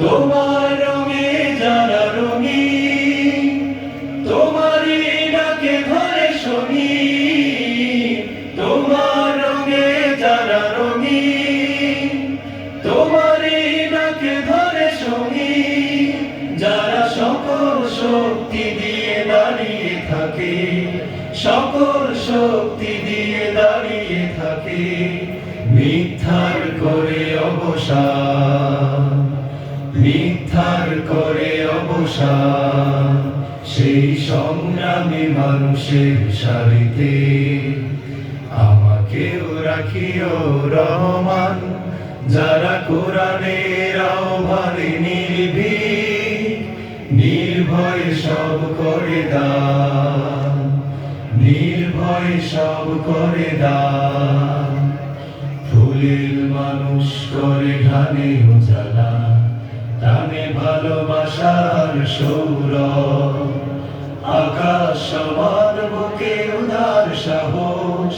তোমার রঙে যারা রঙিন, তোমারই ডাকে ধরে শুনি। তোমার রঙে যারা রঙিন, তোমারই ডাকে ধরে শুনি। যারা সকল শক্তি দিয়ে দাঁড়িয়ে থাকে, সকল শক্তি দিয়ে দাঁড়িয়ে থাকে, মিথ্যার করে অবসান সেই সংগ্রামী মানুষের সারিতে আমাকেও রাখিও রহমান। যারা কোরআনের আহ্বানে নির্ভীক, নির্ভয় সব করে দান। নির্ভয় সব করে দান। ফুলের মানুষ করে ঘানে টানে ভালোবাসার সৌর আকাশ সবার বুকে উদার সাহস,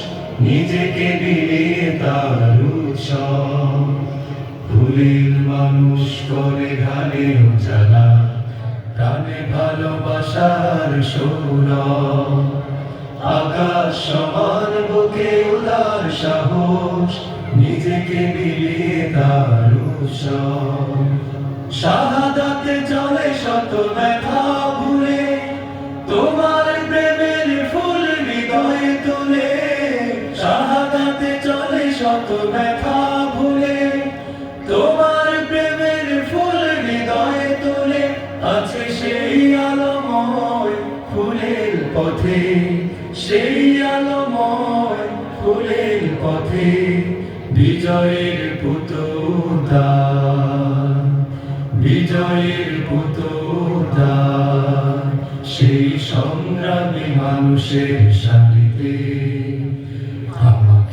নিজেকে বিলিয়ে তার উৎসব। মানুষ করে ঘানে উজালা টানে ভালোবাসার সৌর আকাশ সমান বুকে উদার সাহস, নিজেকে বিলিয়ে তার উৎসব। তোমার প্রেমের ফুল হৃদয়ে তুলে, আছে সেই ফুলের পথে, সেই আলোময় ফুলের পথে, বিজয়ের পুতুদা বিজয়ের পুতুদা সেই সংগ্রামী মানুষের সারিতে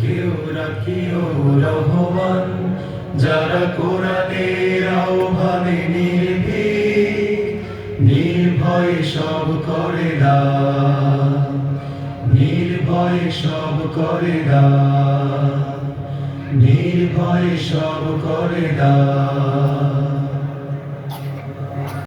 আমাকেও রাখিও রহমান, যারা কোরআনের আহ্বানে নির্ভীক, নির্ভয় সব করে দান নির্ভয় সব করে দান নির্ভয় সব করে দান